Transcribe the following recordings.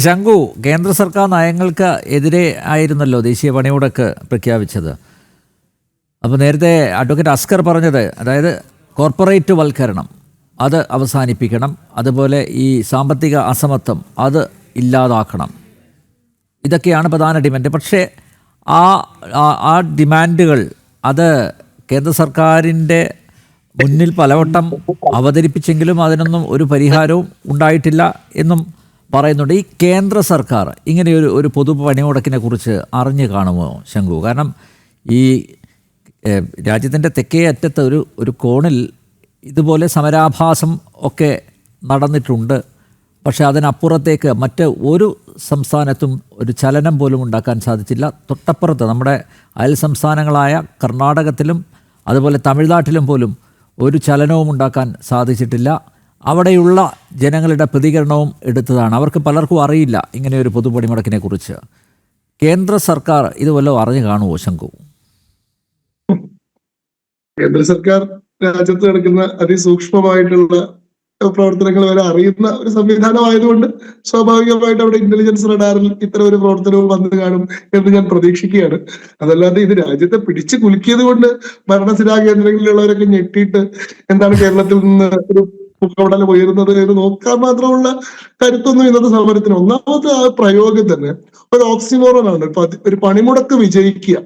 ശങ്കു കേന്ദ്ര സർക്കാർ നയങ്ങൾക്ക് എതിരെ ആയിരുന്നല്ലോ ദേശീയ പണിമുടക്ക് പ്രഖ്യാപിച്ചത്. അപ്പോൾ നേരത്തെ അഡ്വക്കേറ്റ് അസ്കർ പറഞ്ഞത് അതായത് കോർപ്പറേറ്റ് വൽക്കരണം അത് അവസാനിപ്പിക്കണം അതുപോലെ ഈ സാമ്പത്തിക അസമത്വം അത് ഇല്ലാതാക്കണം. ഇതൊക്കെയാണ് പ്രധാന ഡിമാൻഡ്. പക്ഷേ ആ ആ- ഡിമാൻഡുകൾ അത് കേന്ദ്ര സർക്കാരിന്റെ മുന്നിൽ പലവട്ടം അവതരിപ്പിച്ചെങ്കിലും അതിനൊന്നും ഒരു പരിഹാരവും ഉണ്ടായിട്ടില്ല എന്നും പറയുന്നുണ്ട് ഈ കേന്ദ്ര സർക്കാർ ഇങ്ങനെ ഒരു ഒരു പൊതു പണിമുടക്കിനെ കുറിച്ച് അറിഞ്ഞു കാണുമോ ശംഖു? കാരണം ഈ രാജ്യത്തിന്റെ തെക്കേ അറ്റത്ത് ഒരു ഒരു കോണിൽ ഇതുപോലെ സമരാഭാസം ഒക്കെ നടന്നിട്ടുണ്ട്. പക്ഷേ അതിനപ്പുറത്തേക്ക് മറ്റ് ഒരു സംസ്ഥാനത്തും ഒരു ചലനം പോലും ഉണ്ടാക്കാൻ സാധിച്ചില്ല. തൊട്ടപ്പുറത്ത് നമ്മുടെ അയൽ സംസ്ഥാനങ്ങളായ കർണാടകത്തിലും അതുപോലെ തമിഴ്നാട്ടിലും പോലും ഒരു ചലനവും ഉണ്ടാക്കാൻ സാധിച്ചിട്ടില്ല. അവിടെയുള്ള ജനങ്ങളുടെ പ്രതികരണവും എടുത്തതാണ്. അവർക്ക് പലർക്കും അറിയില്ല ഇങ്ങനെ ഒരു പൊതുപണിമുടക്കിനെ കുറിച്ച് കേന്ദ്ര സർക്കാർ ഇത് വല്ലതും അറിഞ്ഞു കാണുമോ ശങ്കു കേന്ദ്ര സർക്കാർ രാജ്യത്ത് നടക്കുന്ന അതിസൂക്ഷ്മമായിട്ടുള്ള പ്രവർത്തനങ്ങൾ വരെ അറിയുന്ന ഒരു സംവിധാനമായതുകൊണ്ട് സ്വാഭാവികമായിട്ട് അവിടെ ഇന്റലിജൻസ് റഡാറിൽ ഇത്തരം ഒരു പ്രവർത്തനവും വന്നു കാണും എന്ന് ഞാൻ പ്രതീക്ഷിക്കുകയാണ്. അതല്ലാതെ ഇത് രാജ്യത്തെ പിടിച്ചു കുലുക്കിയത് കൊണ്ട് ഭരണസിരാ കേന്ദ്രങ്ങളിലുള്ളവരൊക്കെ ഞെട്ടിയിട്ട് എന്താണ് കേരളത്തിൽ നിന്ന് ഒരു പുക്കവടല ഉയരുന്നത് എന്ന് നോക്കാൻ മാത്രമുള്ള കരുത്തൊന്നും ഇന്നത്തെ സമരത്തിന് ഒന്നാമത്തെ ആ പ്രയോഗം തന്നെ ഒരു ഓക്സിമോറനാണ് ഒരു പണിമുടക്ക് വിജയിക്കുക.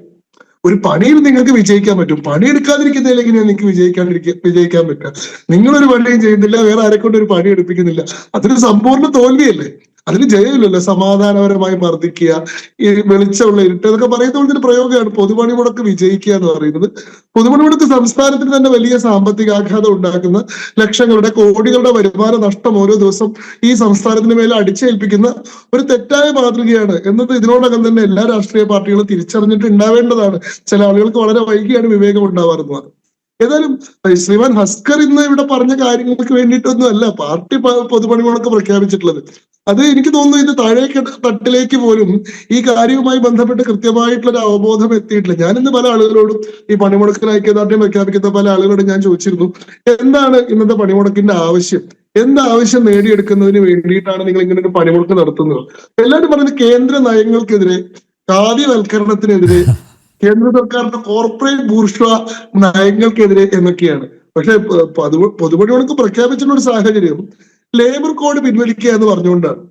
ഒരു പണിയിൽ നിങ്ങൾക്ക് വിജയിക്കാൻ പറ്റും. പണി പണിയെടുക്കാതിരിക്കുന്നതിൽ എങ്ങനെയാണ് നിങ്ങൾക്ക് വിജയിക്കാണ്ടിരിക്കുക വിജയിക്കാൻ പറ്റുക? നിങ്ങളൊരു പണിയും ചെയ്യുന്നില്ല വേറെ ആരെക്കൊണ്ട് ഒരു പണി എടുപ്പിക്കുന്നില്ല. അതൊരു സമ്പൂർണ തോൽവിയല്ലേ? അതിന് ജയമില്ലല്ലോ സമാധാനപരമായി മർദ്ദിക്കുക ഈ വെളിച്ചമുള്ള ഇരുട്ട് എന്നൊക്കെ പറയുന്ന പ്രയോഗമാണ്. പൊതുപണി മുടക്ക് വിജയിക്കുക എന്ന് പറയുന്നത്. പൊതുപണി മുടക്ക് സംസ്ഥാനത്തിന് തന്നെ വലിയ സാമ്പത്തിക ആഘാതം ഉണ്ടാക്കുന്ന ലക്ഷങ്ങളുടെ കോടികളുടെ വരുമാന നഷ്ടം ഓരോ ദിവസം ഈ സംസ്ഥാനത്തിന് മേലെ അടിച്ചേൽപ്പിക്കുന്ന ഒരു തെറ്റായ മാതൃകയാണ്. എന്നത് ഇതിനോടകം തന്നെ എല്ലാ രാഷ്ട്രീയ പാർട്ടികളും തിരിച്ചറിഞ്ഞിട്ട് ഉണ്ടാവേണ്ടതാണ് ചില ആളുകൾക്ക് വളരെ വൈകിയാണ് വിവേകം ഉണ്ടാവാറുന്നത് ഏതായാലും ശ്രീമാൻ ഹസ്കർ ഇന്ന് ഇവിടെ പറഞ്ഞ കാര്യങ്ങൾക്ക് വേണ്ടിയിട്ടൊന്നും അല്ല പാർട്ടി പൊതുപണിമുടക്ക് പ്രഖ്യാപിച്ചിട്ടുള്ളത്. അത് എനിക്ക് തോന്നുന്നു ഇത് താഴേക്ക് തട്ടിലേക്ക് പോലും ഈ കാര്യവുമായി ബന്ധപ്പെട്ട് കൃത്യമായിട്ടുള്ള ഒരു അവബോധം എത്തിയിട്ടില്ല. ഞാൻ ഇന്ന് പല ആളുകളോടും ഈ പണിമുടക്കിന് ഐക്യദാർഢ്യം പ്രഖ്യാപിക്കുന്ന പല ആളുകളോടും ഞാൻ ചോദിച്ചിരുന്നു എന്താണ് ഇന്നത്തെ പണിമുടക്കിന്റെ ആവശ്യം? എന്ത് ആവശ്യം നേടിയെടുക്കുന്നതിന് വേണ്ടിയിട്ടാണ് നിങ്ങൾ ഇങ്ങനെ ഒരു പണിമുടക്ക് നടത്തുന്നത്? എല്ലാവരും പറയുന്നത് കേന്ദ്ര നയങ്ങൾക്കെതിരെ ഖാദിവൽക്കരണത്തിനെതിരെ കേന്ദ്ര സർക്കാരിന്റെ കോർപ്പറേറ്റ് ബൂർഷ നയങ്ങൾക്കെതിരെ എന്നൊക്കെയാണ്. പക്ഷെ പൊതു പൊതുപണിമുടക്ക് പ്രഖ്യാപിച്ചിട്ടുള്ള ഒരു സാഹചര്യം ലേബർ കോഡ് പിൻവലിക്കുക എന്ന് പറഞ്ഞുകൊണ്ടാണ്.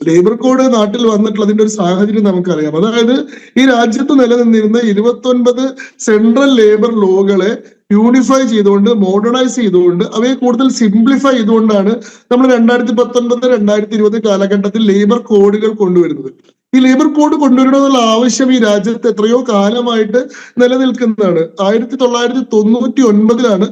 ലേബർ കോഡ് നാട്ടിൽ വന്നിട്ടുള്ള അതിന്റെ ഒരു സാഹചര്യം നമുക്കറിയാം. അതായത് ഈ രാജ്യത്ത് നിലനിന്നിരുന്ന ഇരുപത്തൊൻപത് സെൻട്രൽ ലേബർ ലോകളെ യൂണിഫൈ ചെയ്തുകൊണ്ട് മോഡേണൈസ് ചെയ്തുകൊണ്ട് അവയെ കൂടുതൽ സിംപ്ലിഫൈ ചെയ്തുകൊണ്ടാണ് നമ്മൾ രണ്ടായിരത്തി പത്തൊൻപത് രണ്ടായിരത്തി ഇരുപത് കാലഘട്ടത്തിൽ ലേബർ കോഡുകൾ കൊണ്ടുവരുന്നത്. ഈ ലേബർ കോഡ് കൊണ്ടുവരണമെന്നുള്ള ആവശ്യം ഈ രാജ്യത്ത് എത്രയോ കാലമായിട്ട് നിലനിൽക്കുന്നതാണ്. ആയിരത്തി തൊള്ളായിരത്തി തൊണ്ണൂറ്റി ഒൻപതിലാണ്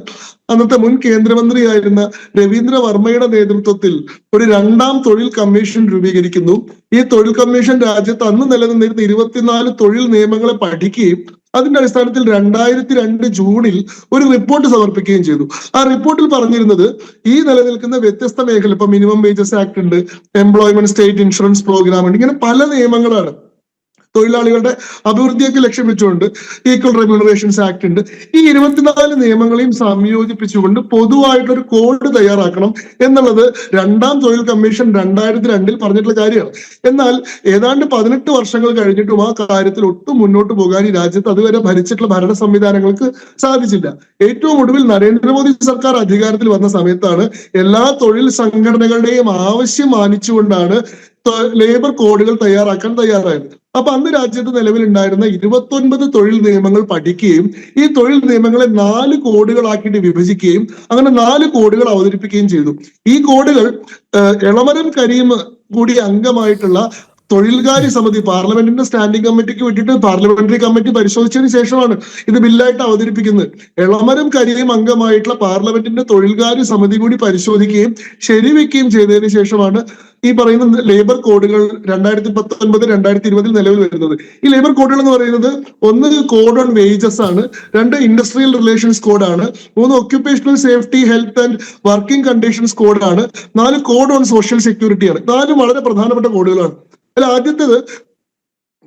അന്നത്തെ മുൻ കേന്ദ്രമന്ത്രിയായിരുന്ന രവീന്ദ്ര വർമ്മയുടെ നേതൃത്വത്തിൽ ഒരു രണ്ടാം തൊഴിൽ കമ്മീഷൻ രൂപീകരിക്കുന്നു. ഈ തൊഴിൽ കമ്മീഷൻ രാജ്യത്ത് അന്ന് നിലനിന്നിരുന്ന ഇരുപത്തിനാല് തൊഴിൽ നിയമങ്ങളെ പഠിക്കുകയും അതിന്റെ അടിസ്ഥാനത്തിൽ രണ്ടായിരത്തി രണ്ട് ജൂണിൽ ഒരു റിപ്പോർട്ട് സമർപ്പിക്കുകയും ചെയ്തു. ആ റിപ്പോർട്ടിൽ പറഞ്ഞിരുന്നത് ഈ നിലനിൽക്കുന്ന വ്യത്യസ്ത മേഖല ഇപ്പൊ മിനിമം വേജസ് ആക്ട് ഉണ്ട് എംപ്ലോയ്മെന്റ് സ്റ്റേറ്റ് ഇൻഷുറൻസ് പ്രോഗ്രാം ഉണ്ട് ഇങ്ങനെ പല നിയമങ്ങളാണ്. തൊഴിലാളികളുടെ അഭിവൃദ്ധിയൊക്കെ ലക്ഷ്യം വെച്ചുകൊണ്ട് ഈക്വൽ റെമ്യൂണറേഷൻസ് ആക്ട് ഉണ്ട്. ഈ ഇരുപത്തിനാല് നിയമങ്ങളെയും സംയോജിപ്പിച്ചുകൊണ്ട് പൊതുവായിട്ടൊരു കോഡ് തയ്യാറാക്കണം എന്നുള്ളത് രണ്ടാം തൊഴിൽ കമ്മീഷൻ രണ്ടായിരത്തി രണ്ടിൽ പറഞ്ഞിട്ടുള്ള കാര്യമാണ്. എന്നാൽ ഏതാണ്ട് പതിനെട്ട് വർഷങ്ങൾ കഴിഞ്ഞിട്ടും ആ കാര്യത്തിൽ ഒട്ടും മുന്നോട്ട് പോകാൻ ഈ രാജ്യത്ത് അതുവരെ ഭരിച്ചിട്ടുള്ള ഭരണ സംവിധാനങ്ങൾക്ക് സാധിച്ചില്ല. ഏറ്റവും ഒടുവിൽ നരേന്ദ്രമോദി സർക്കാർ അധികാരത്തിൽ വന്ന സമയത്താണ് എല്ലാ തൊഴിൽ സംഘടനകളുടെയും ആവശ്യം മാനിച്ചുകൊണ്ടാണ് ലേബർ കോഡുകൾ തയ്യാറാക്കാൻ തയ്യാറായത് അപ്പൊ അന്ന് രാജ്യത്ത് നിലവിലുണ്ടായിരുന്ന ഇരുപത്തൊൻപത് തൊഴിൽ നിയമങ്ങൾ പഠിക്കുകയും ഈ തൊഴിൽ നിയമങ്ങളെ നാല് കോഡുകളാക്കിയിട്ട് വിഭജിക്കുകയും അങ്ങനെ നാല് കോഡുകൾ അവതരിപ്പിക്കുകയും ചെയ്തു. ഈ കോഡുകൾ എളമരം കരീം കൂടി അംഗമായിട്ടുള്ള തൊഴിൽകാര്യ സമിതി പാർലമെന്റിന്റെ സ്റ്റാൻഡിംഗ് കമ്മിറ്റിക്ക് വേണ്ടിയിട്ട് പാർലമെന്ററി കമ്മിറ്റി പരിശോധിച്ചതിന് ശേഷമാണ് ഇത് ബില്ലായിട്ട് അവതരിപ്പിക്കുന്നത്. എളമരം കരിയും അംഗമായിട്ടുള്ള പാർലമെന്റിന്റെ തൊഴിൽകാര്യ സമിതി കൂടി പരിശോധിക്കുകയും ശരിവെക്കുകയും ചെയ്തതിന് ശേഷമാണ് ഈ പറയുന്ന ലേബർ കോഡുകൾ രണ്ടായിരത്തി പത്തൊൻപത് രണ്ടായിരത്തി ഇരുപതിൽ നിലവിൽ വരുന്നത്. ഈ ലേബർ കോഡുകൾ എന്ന് പറയുന്നത് ഒന്ന് കോഡ് ഓൺ വേജസ് ആണ് രണ്ട് ഇൻഡസ്ട്രിയൽ റിലേഷൻസ് കോഡാണ് മൂന്ന് occupational safety health and working conditions കോഡാണ് നാല് കോഡ് ഓൺ സോഷ്യൽ സെക്യൂരിറ്റി ആണ്. നാലും വളരെ പ്രധാനപ്പെട്ട കോഡുകളാണ്. അതിൽ ആദ്യത്തേത്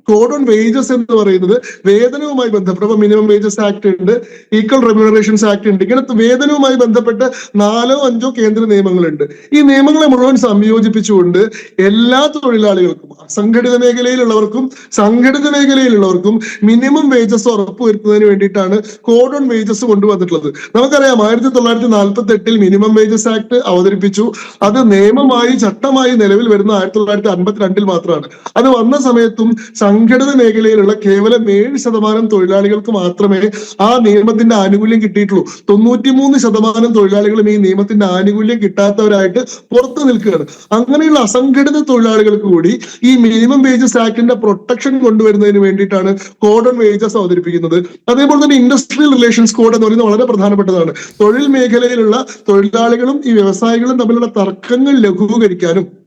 കോഡ് ഓൺ വേജസ് എന്ന് പറയുന്നത് വേതനവുമായി ബന്ധപ്പെട്ട് അപ്പൊ മിനിമം വേജസ് ആക്ട് ഉണ്ട് ഈക്വൽ റെമ്യൂണറേഷൻസ് ആക്ട് ഉണ്ട്. ഇങ്ങനെ വേതനവുമായി ബന്ധപ്പെട്ട് നാലോ അഞ്ചോ കേന്ദ്ര നിയമങ്ങളുണ്ട്. ഈ നിയമങ്ങളെ മുഴുവൻ സംയോജിപ്പിച്ചുകൊണ്ട് എല്ലാ തൊഴിലാളികൾക്കും അസംഘടിത മേഖലയിലുള്ളവർക്കും സംഘടിത മേഖലയിലുള്ളവർക്കും മിനിമം വേജസ് ഉറപ്പുവരുത്തുന്നതിന് വേണ്ടിയിട്ടാണ് കോഡ് ഓൺ വേജസ് കൊണ്ടുവന്നിട്ടുള്ളത്. നമുക്കറിയാം ആയിരത്തി തൊള്ളായിരത്തി നാൽപ്പത്തി എട്ടിൽ മിനിമം വേജസ് ആക്ട് അവതരിപ്പിച്ചു. അത് നിയമമായി ചട്ടമായി നിലവിൽ വരുന്ന ആയിരത്തി തൊള്ളായിരത്തി അൻപത്തിരണ്ടിൽ മാത്രമാണ്. അത് വന്ന സമയത്തും സംഘടിത മേഖലയിലുള്ള കേവലം ഏഴ് ശതമാനം തൊഴിലാളികൾക്ക് മാത്രമേ ആ നിയമത്തിന്റെ ആനുകൂല്യം കിട്ടിയിട്ടുള്ളൂ. തൊണ്ണൂറ്റിമൂന്ന് ശതമാനം തൊഴിലാളികളും ഈ നിയമത്തിന്റെ ആനുകൂല്യം കിട്ടാത്തവരായിട്ട് പുറത്തു നിൽക്കുകയാണ്. അങ്ങനെയുള്ള അസംഘടിത തൊഴിലാളികൾക്ക് കൂടി ഈ മിനിമം വേജസ് ആക്ടിന്റെ പ്രൊട്ടക്ഷൻ കൊണ്ടുവരുന്നതിന് വേണ്ടിയിട്ടാണ് കോഡ് ഓൺ വേജസ് അവതരിപ്പിക്കുന്നത്. അതേപോലെ തന്നെ ഇൻഡസ്ട്രിയൽ റിലേഷൻസ് കോഡ് എന്ന് പറയുന്നത് വളരെ പ്രധാനപ്പെട്ടതാണ്. തൊഴിൽ മേഖലയിലുള്ള തൊഴിലാളികളും ഈ വ്യവസായികളും തമ്മിലുള്ള തർക്കങ്ങൾ ലഘൂകരിക്കാനും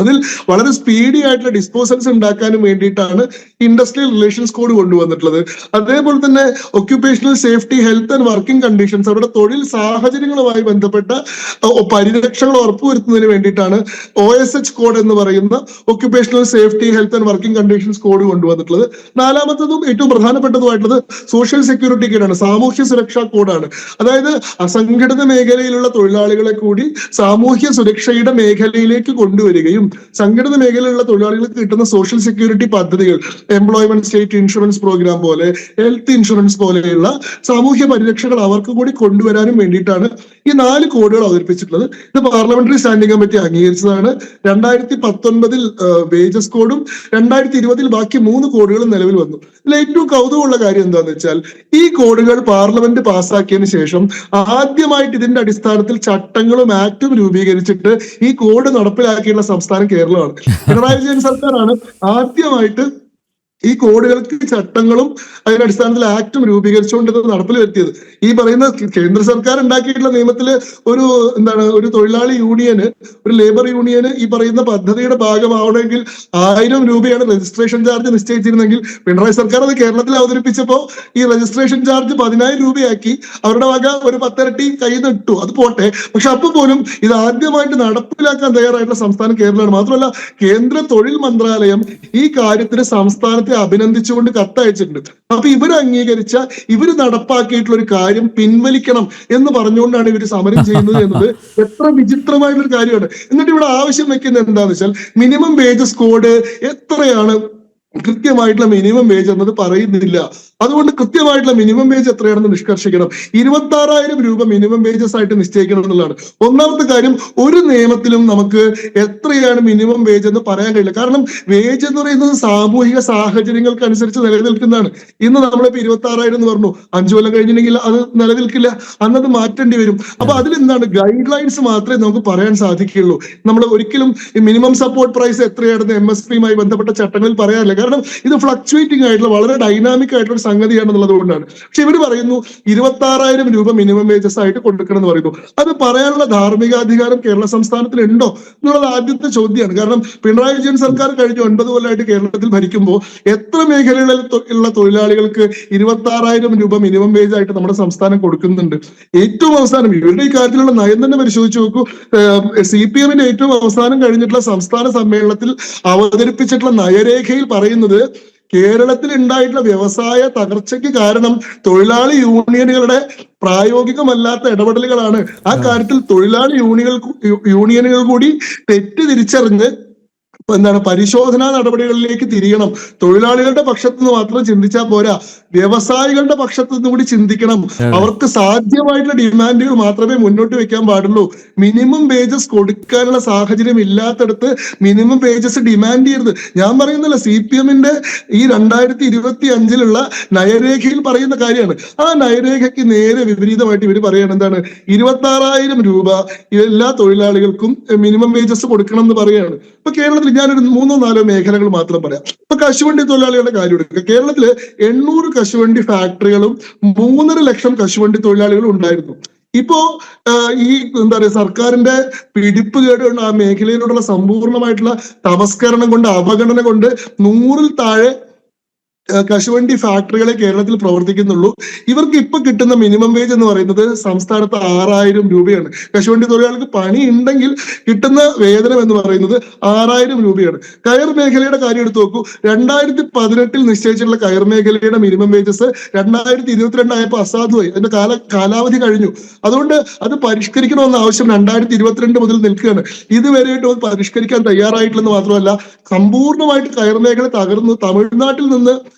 അതിൽ വളരെ സ്പീഡി ആയിട്ടുള്ള ഡിസ്പോസൽസ് ഉണ്ടാക്കാനും വേണ്ടിയിട്ടാണ് ഇൻഡസ്ട്രിയൽ റിലേഷൻസ് കോഡ് കൊണ്ടുവന്നിട്ടുള്ളത്. അതേപോലെ തന്നെ occupational safety health and working conditions അവരുടെ തൊഴിൽ സാഹചര്യങ്ങളുമായി ബന്ധപ്പെട്ട പരിരക്ഷകൾ ഉറപ്പുവരുത്തുന്നതിന് വേണ്ടിയിട്ടാണ് ഒ എസ് എച്ച് കോഡ് എന്ന് പറയുന്ന occupational safety health and working conditions code കൊണ്ടുവന്നിട്ടുള്ളത്. നാലാമത്തതും ഏറ്റവും പ്രധാനപ്പെട്ടതുമായിട്ടുള്ളത് സോഷ്യൽ സെക്യൂരിറ്റി കോഡാണ് സാമൂഹ്യ സുരക്ഷാ കോഡാണ് അതായത് അസംഘടിത മേഖലയിലുള്ള തൊഴിലാളികളെ കൂടി സാമൂഹ്യ സുരക്ഷയുടെ മേഖലയിലേക്ക് കൊണ്ടുവരികയും സംഘടിത മേഖലയിലുള്ള തൊഴിലാളികൾക്ക് കിട്ടുന്ന സോഷ്യൽ സെക്യൂരിറ്റി പദ്ധതികൾ എംപ്ലോയ്മെന്റ് സ്റ്റേറ്റ് ഇൻഷുറൻസ് പ്രോഗ്രാം പോലെ ഹെൽത്ത് ഇൻഷുറൻസ് പോലെയുള്ള സാമൂഹ്യ പരിരക്ഷകൾ അവർക്ക് കൂടി കൊണ്ടുവരാനും വേണ്ടിയിട്ടാണ് ഈ നാല് കോഡുകൾ അവതരിപ്പിച്ചിട്ടുള്ളത്. ഇത് പാർലമെന്ററി സ്റ്റാൻഡിംഗ് കമ്മിറ്റി അംഗീകരിച്ചതാണ്. രണ്ടായിരത്തി പത്തൊൻപതിൽ വേജസ് കോഡും രണ്ടായിരത്തി ഇരുപതിൽ ബാക്കി മൂന്ന് കോഡുകളും നിലവിൽ വന്നു. ഇതിൽ ഏറ്റവും കൗതുകമുള്ള കാര്യം എന്താണെന്ന് വെച്ചാൽ ഈ കോഡുകൾ പാർലമെന്റ് പാസ്സാക്കിയതിന് ശേഷം ആദ്യമായിട്ട് ഇതിന്റെ അടിസ്ഥാനത്തിൽ ചട്ടങ്ങളും ആക്ടും രൂപീകരിച്ചിട്ട് ഈ കോഡ് നടപ്പിലാക്കിയുള്ള സംസ്ഥാനം കേരളമാണ്. പിണറായി വിജയൻ സർക്കാരാണ് ആദ്യമായിട്ട് ഈ കോഡുകൾക്ക് ചട്ടങ്ങളും അതിന്റെ അടിസ്ഥാനത്തിൽ ആക്ടും രൂപീകരിച്ചുകൊണ്ട് ഇത് നടപ്പിൽ വരുത്തിയത്. ഈ പറയുന്ന കേന്ദ്ര സർക്കാർ ഉണ്ടാക്കിയിട്ടുള്ള നിയമത്തിൽ ഒരു എന്താണ് ഒരു തൊഴിലാളി യൂണിയന് ഒരു ലേബർ യൂണിയന് ഈ പറയുന്ന പദ്ധതിയുടെ ഭാഗമാവണമെങ്കിൽ ആയിരം രൂപയാണ് രജിസ്ട്രേഷൻ ചാർജ് നിശ്ചയിച്ചിരുന്നെങ്കിൽ പിണറായി സർക്കാർ അത് കേരളത്തിൽ അവതരിപ്പിച്ചപ്പോൾ ഈ രജിസ്ട്രേഷൻ ചാർജ് പതിനായിരം രൂപയാക്കി അവരുടെ വക ഒരു പത്തരട്ടി കയ്യിൽ നിന്ന് ഇട്ടു. അത് പോട്ടെ. പക്ഷെ അപ്പൊ പോലും ഇത് ആദ്യമായിട്ട് നടപ്പിലാക്കാൻ തയ്യാറായിട്ടുള്ള സംസ്ഥാനം കേരളമാണ്. മാത്രമല്ല കേന്ദ്ര തൊഴിൽ മന്ത്രാലയം ഈ കാര്യത്തിന് സംസ്ഥാനത്തെ അഭിനന്ദിച്ചുകൊണ്ട് കത്തയച്ചിട്ടുണ്ട്. അപ്പൊ ഇവർ അംഗീകരിച്ച ഇവർ നടപ്പാക്കിയിട്ടുള്ള ഒരു കാര്യം പിൻവലിക്കണം എന്ന് പറഞ്ഞുകൊണ്ടാണ് ഇവർ സമരം ചെയ്യുന്നത് എന്നത് എത്ര വിചിത്രമായിട്ടുള്ള ഒരു കാര്യമാണ്. എന്നിട്ട് ഇവിടെ ആവശ്യം വെക്കുന്നത് എന്താന്ന് വെച്ചാൽ മിനിമം വേജസ് കോഡ് എത്രയാണ് കൃത്യമായിട്ടുള്ള മിനിമം വേജ് എന്നത് പറയുന്നില്ല. അതുകൊണ്ട് കൃത്യമായിട്ടുള്ള മിനിമം വേജ് എത്രയാണെന്ന് നിഷ്കർഷിക്കണം. ഇരുപത്തി ആറായിരം രൂപ മിനിമം വേജസ് ആയിട്ട് നിശ്ചയിക്കണം എന്നുള്ളതാണ്. ഒന്നാമത്തെ കാര്യം ഒരു നിയമത്തിലും നമുക്ക് എത്രയാണ് മിനിമം വേജ് എന്ന് പറയാൻ കഴിയില്ല. കാരണം വേജ് എന്ന് പറയുന്നത് സാമൂഹിക സാഹചര്യങ്ങൾക്ക് അനുസരിച്ച് നിലനിൽക്കുന്നതാണ്. ഇന്ന് നമ്മളിപ്പോ ഇരുപത്തി ആറായിരം എന്ന് പറഞ്ഞു. അഞ്ചു കൊല്ലം കഴിഞ്ഞിട്ടുണ്ടെങ്കിൽ അത് നിലനിൽക്കില്ല. അന്നത് മാറ്റേണ്ടി വരും. അപ്പൊ അതിലെന്താണ് ഗൈഡ് ലൈൻസ് മാത്രമേ നമുക്ക് പറയാൻ സാധിക്കുകയുള്ളൂ. നമ്മൾ ഒരിക്കലും മിനിമം സപ്പോർട്ട് പ്രൈസ് എത്രയാണെന്ന് എം എസ് പിയുമായി ബന്ധപ്പെട്ട ചട്ടങ്ങളിൽ പറയാറില്ല. കാരണം ഇത് ഫ്ലക്ച്വേറ്റിംഗ് ആയിട്ടുള്ള വളരെ ഡൈനാമിക് ആയിട്ടുള്ള സംഗതിയാണെന്നുള്ളത് കൊണ്ടാണ്. പക്ഷെ ഇവർ പറയുന്നു ഇരുപത്തി ആറായിരം രൂപ മിനിമം വേജസ് ആയിട്ട് കൊടുക്കണം എന്ന് പറയുന്നു. അത് പറയാനുള്ള ധാർമ്മികാധികാരം കേരള സംസ്ഥാനത്തിൽ ഉണ്ടോ എന്നുള്ളത് ആദ്യത്തെ ചോദ്യമാണ്. കാരണം പിണറായി വിജയൻ സർക്കാർ കഴിഞ്ഞ ഒൻപത് കൊല്ലമായിട്ട് കേരളത്തിൽ ഭരിക്കുമ്പോൾ എത്ര മേഖലകളിൽ ഉള്ള തൊഴിലാളികൾക്ക് ഇരുപത്തി ആറായിരം രൂപ മിനിമം വേജ് ആയിട്ട് നമ്മുടെ സംസ്ഥാനം കൊടുക്കുന്നുണ്ട്. ഏറ്റവും അവസാനം ഇവരുടെ ഈ കാര്യത്തിലുള്ള നയം തന്നെ പരിശോധിച്ച് നോക്കൂ. സി പി എമ്മിന്റെ ഏറ്റവും അവസാനം കഴിഞ്ഞിട്ടുള്ള സംസ്ഥാന സമ്മേളനത്തിൽ അവതരിപ്പിച്ചിട്ടുള്ള നയരേഖയിൽ പറയുന്നത് കേരളത്തിൽ ഉണ്ടായിട്ടുള്ള വ്യവസായ തകർച്ചയ്ക്ക് കാരണം തൊഴിലാളി യൂണിയനുകളുടെ പ്രായോഗികമല്ലാത്ത ഇടപെടലുകളാണ്. ആ കാര്യത്തിൽ തൊഴിലാളി യൂണിയനുകൾ യൂണിയനുകൾ കൂടി തെറ്റ് തിരിച്ചറിഞ്ഞ് എന്താണ്? പരിശോധനാ നടപടികളിലേക്ക് തിരിയണം. തൊഴിലാളികളുടെ പക്ഷത്തു നിന്ന് മാത്രം ചിന്തിച്ചാൽ പോരാ. വ്യവസായികളുടെ പക്ഷത്തു നിന്ന് കൂടി ചിന്തിക്കണം. അവർക്ക് സാധ്യമായിട്ടുള്ള ഡിമാൻഡുകൾ മാത്രമേ മുന്നോട്ട് വെക്കാൻ പാടുള്ളൂ. മിനിമം വേജസ് കൊടുക്കാനുള്ള സാഹചര്യം ഇല്ലാത്തടത്ത് മിനിമം വേജസ് ഡിമാൻഡ് ചെയ്യരുത്. ഞാൻ പറയുന്നില്ല സി പി എമ്മിന്റെ ഈ രണ്ടായിരത്തി ഇരുപത്തി അഞ്ചിലുള്ള നയരേഖയിൽ പറയുന്ന കാര്യമാണ്. ആ നയരേഖയ്ക്ക് നേരെ വിപരീതമായിട്ട് ഇവർ പറയാണ് എന്താണ്? ഇരുപത്തി ആറായിരം രൂപ എല്ലാ തൊഴിലാളികൾക്കും മിനിമം വേജസ് കൊടുക്കണം എന്ന് പറയാണ് ഇപ്പൊ കേരളത്തിൽ ഞാനൊരു മൂന്നോ നാലോ മേഖലകൾ മാത്രം പറയാം. ഇപ്പൊ കശുവണ്ടി തൊഴിലാളികളുടെ കാര്യം എടുക്കുക. കേരളത്തിൽ എണ്ണൂറ് കശുവണ്ടി ഫാക്ടറികളും മൂന്നര ലക്ഷം കശുവണ്ടി തൊഴിലാളികളും ഉണ്ടായിരുന്നു. ഇപ്പോ ഈ എന്താ പറയുക സർക്കാരിന്റെ പിടിപ്പ് കേടുകൊണ്ട് ആ മേഖലയിലോട്ടുള്ള സമ്പൂർണമായിട്ടുള്ള തമസ്കരണം കൊണ്ട് അവഗണന കൊണ്ട് നൂറിൽ താഴെ കശുവണ്ടി ഫാക്ടറികളെ കേരളത്തിൽ പ്രവർത്തിക്കുന്നുള്ളൂ. ഇവർക്ക് ഇപ്പൊ കിട്ടുന്ന മിനിമം വേജ് എന്ന് പറയുന്നത് സംസ്ഥാനത്ത് ആറായിരം രൂപയാണ്. കശുവണ്ടി തൊഴിലാളികൾക്ക് പണി ഉണ്ടെങ്കിൽ കിട്ടുന്ന വേതനം എന്ന് പറയുന്നത് ആറായിരം രൂപയാണ്. കയർ മേഖലയുടെ കാര്യം എടുത്തു നോക്കൂ. രണ്ടായിരത്തി പതിനെട്ടിൽ നിശ്ചയിച്ചിട്ടുള്ള കയർ മേഖലയുടെ മിനിമം വേജസ് രണ്ടായിരത്തി ഇരുപത്തിരണ്ടായപ്പോൾ അസാധുവായി. അതിന്റെ കാല കാലാവധി കഴിഞ്ഞു. അതുകൊണ്ട് അത് പരിഷ്കരിക്കണമെന്ന ആവശ്യം രണ്ടായിരത്തി ഇരുപത്തിരണ്ട് മുതൽ നിൽക്കുകയാണ്. ഇതുവരെയായിട്ടും അത് പരിഷ്കരിക്കാൻ തയ്യാറായിട്ടില്ലെന്ന് മാത്രമല്ല സമ്പൂർണമായിട്ട് കയർ മേഖല തകർന്നു തമിഴ്നാട്ടിൽ നിന്ന്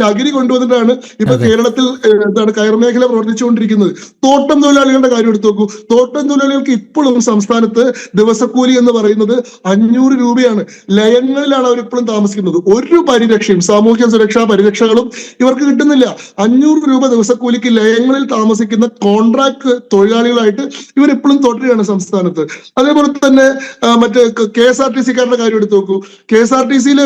ചകിരി കൊണ്ടുവന്നിട്ടാണ് ഇപ്പൊ. കേരളത്തിൽ എന്താണ് കയർ മേഖല പ്രവർത്തിച്ചുകൊണ്ടിരിക്കുന്നത്. തോട്ടം തൊഴിലാളികളുടെ കാര്യം എടുത്തു നോക്കൂ. തോട്ടം തൊഴിലാളികൾക്ക് ഇപ്പോഴും സംസ്ഥാനത്ത് ദിവസക്കൂലി എന്ന് പറയുന്നത് അഞ്ഞൂറ് രൂപയാണ്. ലയങ്ങളിലാണ് അവർ ഇപ്പോഴും താമസിക്കുന്നത്. ഒരു പരിരക്ഷയും സാമൂഹ്യ സുരക്ഷാ പരിരക്ഷകളും ഇവർക്ക് കിട്ടുന്നില്ല. അഞ്ഞൂറ് രൂപ ദിവസക്കൂലിക്ക് ലയങ്ങളിൽ താമസിക്കുന്ന കോൺട്രാക്ട് തൊഴിലാളികളായിട്ട് ഇവർ ഇപ്പോഴും തുടരുകയാണ് സംസ്ഥാനത്ത്. അതേപോലെ തന്നെ മറ്റേ കെ എസ് ആർ ടി സിക്കാരുടെ കാര്യം എടുത്തു നോക്കൂ. കെ എസ് ആർ ടി സിയിൽ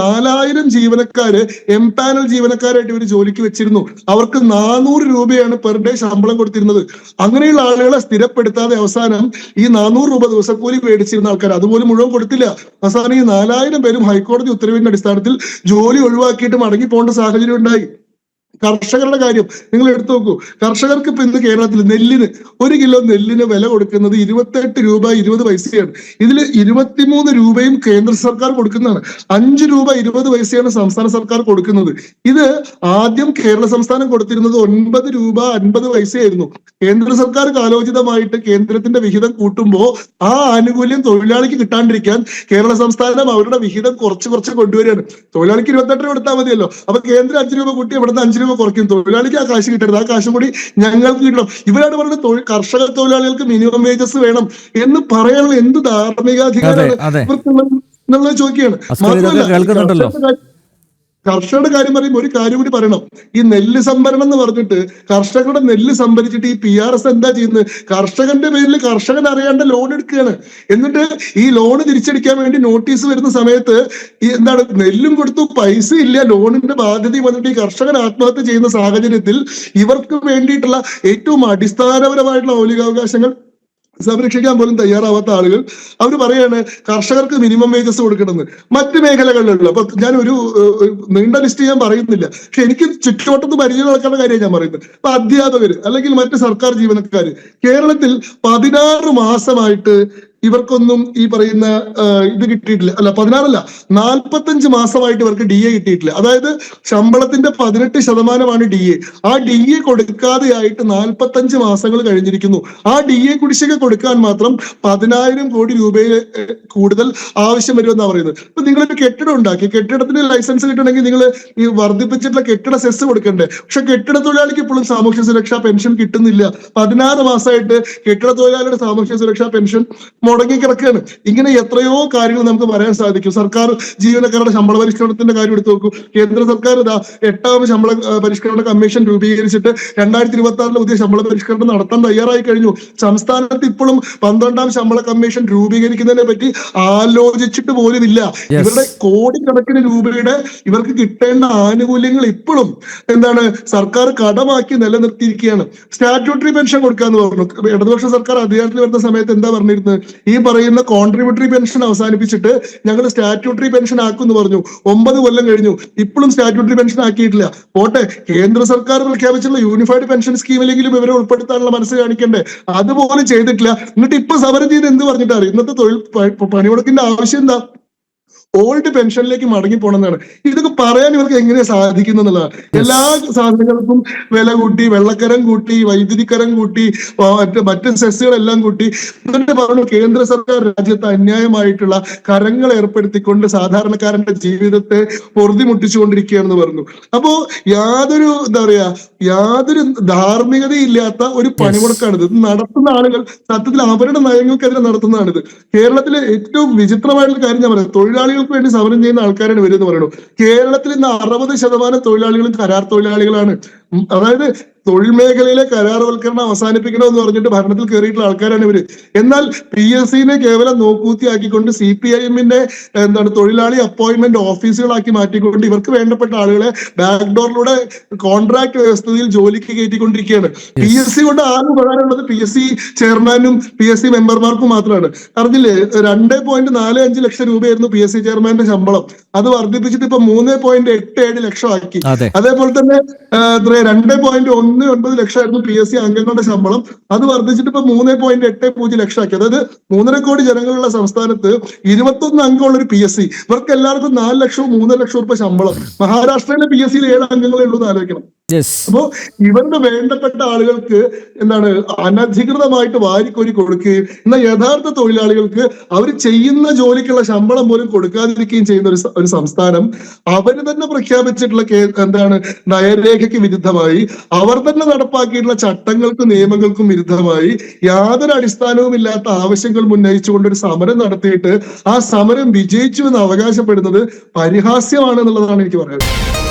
നാലായിരം ജീവനക്കാര് എം പാനൽ ജീവനക്കാരായിട്ട് ഇവർ ജോലിക്ക് വെച്ചിരുന്നു. അവർക്ക് നാനൂറ് രൂപയാണ് പെർ ഡേ ശമ്പളം കൊടുത്തിരുന്നത്. അങ്ങനെയുള്ള ആളുകളെ സ്ഥിരപ്പെടുത്താതെ അവസാനം ഈ നാനൂറ് രൂപ ദിവസക്കൂലി മേടിച്ചിരുന്ന ആൾക്കാർ അതുപോലും മുഴുവൻ കൊടുത്തില്ല. അവസാനം ഈ നാലായിരം പേരും ഹൈക്കോടതി ഉത്തരവിന്റെ അടിസ്ഥാനത്തിൽ ജോലി ഒഴിവാക്കിയിട്ട് മടങ്ങി പോകേണ്ട സാഹചര്യം ഉണ്ടായി. കർഷകരുടെ കാര്യം നിങ്ങൾ എടുത്തു നോക്കൂ. കർഷകർക്ക് ഇപ്പൊ ഇന്ന് കേരളത്തിൽ നെല്ലിന് ഒരു കിലോ നെല്ലിന് വില കൊടുക്കുന്നത് ഇരുപത്തെട്ട് രൂപ ഇരുപത് പൈസയാണ്. ഇതിൽ ഇരുപത്തിമൂന്ന് രൂപയും കേന്ദ്ര സർക്കാർ കൊടുക്കുന്നതാണ്. അഞ്ച് രൂപ ഇരുപത് പൈസയാണ് സംസ്ഥാന സർക്കാർ കൊടുക്കുന്നത്. ഇത് ആദ്യം കേരള സംസ്ഥാനം കൊടുത്തിരുന്നത് ഒൻപത് രൂപ അൻപത് പൈസയായിരുന്നു. കേന്ദ്ര സർക്കാർ കാലോചിതമായിട്ട് കേന്ദ്രത്തിന്റെ വിഹിതം കൂട്ടുമ്പോൾ ആ ആനുകൂല്യം തൊഴിലാളിക്ക് കിട്ടാണ്ടിരിക്കാൻ കേരള സംസ്ഥാനം അവരുടെ വിഹിതം കുറച്ച് കുറച്ച് കൊണ്ടുവരികയാണ്. തൊഴിലാളിക്ക് ഇരുപത്തെട്ട് രൂപ കൊടുത്താൽ മതിയല്ലോ. അപ്പൊ കേന്ദ്രം അഞ്ച് രൂപ കൂട്ടി ഇവിടുന്ന് അഞ്ച് രൂപ കുറയ്ക്കും തൊഴിലാളിക്ക് ആ കാശ് കിട്ടരുത്. ആ കാശും കൂടി ഞങ്ങൾക്ക് കിട്ടണം. ഇവരാണ് പറയുന്നത് കർഷക തൊഴിലാളികൾക്ക് മിനിമം വേജസ് വേണം എന്ന് പറയാനുള്ള എന്ത് ധാർമ്മികാധികാരമാണ് ഇവർക്കുള്ളത് എന്നുള്ളത് ചോദിക്കുകയാണ് മാത്രമല്ല. കർഷകരുടെ കാര്യം- പറയുമ്പോൾ ഒരു കാര്യം കൂടി പറയണം. ഈ നെല്ല് സംഭരണം എന്ന് പറഞ്ഞിട്ട് കർഷകരുടെ നെല്ല് സംഭരിച്ചിട്ട് ഈ പി ആർ എസ് എന്താ ചെയ്യുന്നത്? കർഷകന്റെ പേരിൽ കർഷകൻ അറിയാണ്ട് ലോൺ എടുക്കുകയാണ്. എന്നിട്ട് ഈ ലോൺ തിരിച്ചടിക്കാൻ വേണ്ടി നോട്ടീസ് വരുന്ന സമയത്ത് ഈ എന്താണ് നെല്ലും കൊടുത്തു പൈസ ഇല്ല ലോണിന്റെ ബാധ്യതയും വന്നിട്ട് ഈ കർഷകൻ ആത്മഹത്യ ചെയ്യുന്ന സാഹചര്യത്തിൽ ഇവർക്ക് വേണ്ടിയിട്ടുള്ള ഏറ്റവും അടിസ്ഥാനപരമായിട്ടുള്ള മൗലികാവകാശങ്ങൾ സംരക്ഷിക്കാൻ പോലും തയ്യാറാവാത്ത ആളുകൾ അവർ പറയാണ് കർഷകർക്ക് മിനിമം വേജസ് കൊടുക്കണമെന്ന്. മറ്റ് മേഖലകളിലുള്ള അപ്പൊ ഞാൻ ഒരു നീണ്ട ലിസ്റ്റ് ഞാൻ പറയുന്നില്ല. പക്ഷെ എനിക്ക് ചുറ്റുവട്ടത്ത് പരിചയം നടക്കുന്ന കാര്യം ഞാൻ പറയുന്നത് അപ്പൊ അധ്യാപകർ അല്ലെങ്കിൽ മറ്റ് സർക്കാർ ജീവനക്കാർ കേരളത്തിൽ പതിനാറ് മാസമായിട്ട് ഇവർക്കൊന്നും ഈ പറയുന്ന ഇത് കിട്ടിയിട്ടില്ല. അല്ല പതിനാറല്ല നാൽപ്പത്തഞ്ച് മാസമായിട്ട് ഇവർക്ക് ഡി എ കിട്ടിയിട്ടില്ല. അതായത് ശമ്പളത്തിന്റെ പതിനെട്ട് ശതമാനമാണ് ഡി എ ആ ഡി എ കൊടുക്കാതെയായിട്ട് നാൽപ്പത്തഞ്ച് മാസങ്ങൾ കഴിഞ്ഞിരിക്കുന്നു. ആ ഡി എ കുടിശ്ശിക കൊടുക്കാൻ മാത്രം പതിനായിരം കോടി രൂപയിൽ കൂടുതൽ ആവശ്യം വരുമെന്നാണ് പറയുന്നത്. ഇപ്പൊ നിങ്ങളൊരു കെട്ടിടം ഉണ്ടാക്കി. കെട്ടിടത്തിന് ലൈസൻസ് കിട്ടണമെങ്കിൽ നിങ്ങൾ ഈ വർദ്ധിപ്പിച്ചിട്ടുള്ള കെട്ടിട സെസ് കൊടുക്കണ്ടേ? പക്ഷെ കെട്ടിട തൊഴിലാളിക്ക് ഇപ്പോഴും സാമൂഹ്യ സുരക്ഷാ പെൻഷൻ കിട്ടുന്നില്ല. പതിനാറ് മാസമായിട്ട് കെട്ടിട തൊഴിലാളിയുടെ സാമൂഹ്യ സുരക്ഷാ പെൻഷൻ മുടങ്ങി കിടക്കുകയാണ്. ഇങ്ങനെ എത്രയോ കാര്യങ്ങൾ നമുക്ക് പറയാൻ സാധിക്കും. സർക്കാർ ജീവനക്കാരുടെ ശമ്പള പരിഷ്കരണത്തിന്റെ കാര്യം എടുത്തു നോക്കൂ. കേന്ദ്ര സർക്കാർ ഇതാ എട്ടാമത് ശമ്പള പരിഷ്കരണ കമ്മീഷൻ രൂപീകരിച്ചിട്ട് രണ്ടായിരത്തി ഇരുപത്തി ആറിലെ പുതിയ ശമ്പള പരിഷ്കരണം നടത്താൻ തയ്യാറായി കഴിഞ്ഞു. സംസ്ഥാനത്ത് ഇപ്പോഴും പന്ത്രണ്ടാം ശമ്പള കമ്മീഷൻ രൂപീകരിക്കുന്നതിനെ പറ്റി ആലോചിച്ചിട്ട് പോലും ഇല്ല ഇവരുടെ ഇവരുടെ കോടിക്കണക്കിന് രൂപയുടെ ഇവർക്ക് കിട്ടേണ്ട ആനുകൂല്യങ്ങൾ ഇപ്പോഴും എന്താണ് സർക്കാർ കടമാക്കി നിലനിർത്തിയിരിക്കുകയാണ്. സ്റ്റാറ്റ്യൂട്ടറി പെൻഷൻ കൊടുക്കാന്ന് പറഞ്ഞു. ഇടതുപക്ഷ സർക്കാർ അധികാരത്തിൽ വരുന്ന സമയത്ത് എന്താ പറഞ്ഞിരുന്നത്? ഈ പറയുന്ന കോൺട്രിബ്യൂട്ടറി പെൻഷൻ അവസാനിപ്പിച്ചിട്ട് ഞങ്ങൾ സ്റ്റാറ്റ്യൂട്ടറി പെൻഷൻ ആക്കുമെന്ന് പറഞ്ഞു. ഒമ്പത് കൊല്ലം കഴിഞ്ഞു. ഇപ്പോഴും സ്റ്റാറ്റ്യൂട്ടറി പെൻഷൻ ആക്കിയിട്ടില്ല. പോട്ടെ കേന്ദ്ര സർക്കാർ പ്രഖ്യാപിച്ചിട്ടുള്ള യൂണിഫൈഡ് പെൻഷൻ സ്കീമിലെങ്കിലും ഇവരെ ഉൾപ്പെടുത്താനുള്ള മനസ്സ് കാണിക്കണ്ടേ? അതുപോലെ ചെയ്തിട്ടില്ല. എന്നിട്ട് ഇപ്പൊ സമരം ചെയ്ത് എന്ത് പറഞ്ഞിട്ടാണ് ഇന്നത്തെ തൊഴിൽ പണിമുടക്കിന്റെ ആവശ്യം എന്താ? ഓൾഡ് പെൻഷനിലേക്ക് മടങ്ങി പോകണമെന്നാണ് ഇതൊക്കെ പറയാൻ ഇവർക്ക് എങ്ങനെ സാധിക്കുന്നു എന്നുള്ളതാണ് എല്ലാ സാധനങ്ങൾക്കും വില കൂട്ടി വെള്ളക്കരം കൂട്ടി വൈദ്യുതിക്കരം കൂട്ടി മറ്റ് മറ്റ് സെസ്സുകളെല്ലാം കൂട്ടി. എന്നിട്ട് പറഞ്ഞു കേന്ദ്ര സർക്കാർ രാജ്യത്ത് അന്യായമായിട്ടുള്ള കരങ്ങൾ ഏർപ്പെടുത്തിക്കൊണ്ട് സാധാരണക്കാരന്റെ ജീവിതത്തെ പൊറുതി മുട്ടിച്ചുകൊണ്ടിരിക്കുകയാണെന്ന് പറഞ്ഞു. അപ്പോ യാതൊരു എന്താ പറയാ യാതൊരു ധാർമ്മികതയില്ലാത്ത ഒരു പണിമുടക്കാണിത്. ഇത് നടത്തുന്ന ആളുകൾ സത്യത്തിൽ അവരുടെ നയങ്ങൾക്കെതിരെ നടത്തുന്നതാണിത്. കേരളത്തിലെ ഏറ്റവും വിചിത്രമായിട്ടുള്ള കാര്യം ഞാൻ പറയാം. തൊഴിലാളികൾക്ക് വേണ്ടി സമരം ചെയ്യുന്ന ആൾക്കാരാണ് ഇവരെന്ന് പറയുന്നത് കേരളത്തിൽ ഇന്ന് അറുപത് ശതമാനം തൊഴിലാളികളും കരാർ തൊഴിലാളികളാണ്. അതായത് തൊഴിൽ മേഖലയിലെ കരാറുവൽക്കരണം അവസാനിപ്പിക്കണമെന്ന് പറഞ്ഞിട്ട് ഭരണത്തിൽ കയറിയിട്ടുള്ള ആൾക്കാരാണ് ഇവർ. എന്നാൽ പി എസ് സിനെ കേവലം നോക്കൂത്തിയാക്കിക്കൊണ്ട് സി പി ഐ എമ്മിന്റെ എന്താണ് തൊഴിലാളി അപ്പോയിന്റ്മെന്റ് ഓഫീസുകളാക്കി മാറ്റിക്കൊണ്ട് ഇവർക്ക് വേണ്ടപ്പെട്ട ആളുകളെ ബാക്ക്ഡോറിലൂടെ കോൺട്രാക്ട് വ്യവസ്ഥയിൽ ജോലിക്ക് കയറ്റിക്കൊണ്ടിരിക്കുകയാണ്. പി എസ് സി കൊണ്ട് ആകെ ഉപകാരമുള്ളത് പി എസ് സി ചെയർമാനും പി എസ് സി മെമ്പർമാർക്കും മാത്രമാണ്. അറിഞ്ഞില്ലേ രണ്ട് പോയിന്റ് നാല് അഞ്ച് ലക്ഷം രൂപയായിരുന്നു പി എസ് സി ചെയർമാന്റെ ശമ്പളം. അത് വർദ്ധിപ്പിച്ചിട്ട് ഇപ്പൊ മൂന്ന് പോയിന്റ് എട്ട് ഏഴ് ലക്ഷം ആക്കി അതേപോലെ തന്നെ രണ്ട് പോയിന്റ് ഒന്ന് ഒൻപത് ലക്ഷമായിരുന്നു പി എസ് സി അംഗങ്ങളുടെ ശമ്പളം. അത് വർദ്ധിച്ചിട്ട് ഇപ്പൊ മൂന്ന് പോയിന്റ് എട്ട് പൂജ്യം ലക്ഷമാക്കി. അതായത് മൂന്നര കോടി ജനങ്ങളുള്ള സംസ്ഥാനത്ത് ഇരുപത്തൊന്ന് അംഗമുള്ള ഒരു പി എസ് സി ഇവർക്ക് എല്ലാവർക്കും നാല് ലക്ഷവും മൂന്നര ലക്ഷം രൂപ ശമ്പളം. മഹാരാഷ്ട്രയിലെ പി എസ് സിയിൽ ഏഴ് അംഗങ്ങളേ ഉള്ളൂ എന്ന് ആലോചിക്കണം. അപ്പോ ഇവരുടെ വേണ്ടപ്പെട്ട ആളുകൾക്ക് എന്താണ് അനധികൃതമായിട്ട് വാരിക്കോരി കൊടുക്കുകയും എന്നാൽ യഥാർത്ഥ തൊഴിലാളികൾക്ക് അവർ ചെയ്യുന്ന ജോലിക്കുള്ള ശമ്പളം പോലും കൊടുക്കാതിരിക്കുകയും ചെയ്യുന്ന ഒരു ഒരു സംസ്ഥാനം അവർ തന്നെ പ്രഖ്യാപിച്ചിട്ടുള്ള എന്താണ് നയരേഖയ്ക്ക് വിരുദ്ധമായി അവർ തന്നെ നടപ്പാക്കിയിട്ടുള്ള ചട്ടങ്ങൾക്കും നിയമങ്ങൾക്കും വിരുദ്ധമായി യാതൊരു അടിസ്ഥാനവും ഇല്ലാത്ത ആവശ്യങ്ങൾ ഉന്നയിച്ചുകൊണ്ട് ഒരു സമരം നടത്തിയിട്ട് ആ സമരം വിജയിച്ചു എന്ന് അവകാശപ്പെടുന്നത് പരിഹാസ്യമാണ് എന്നുള്ളതാണ് എനിക്ക് പറയാനുള്ളത്.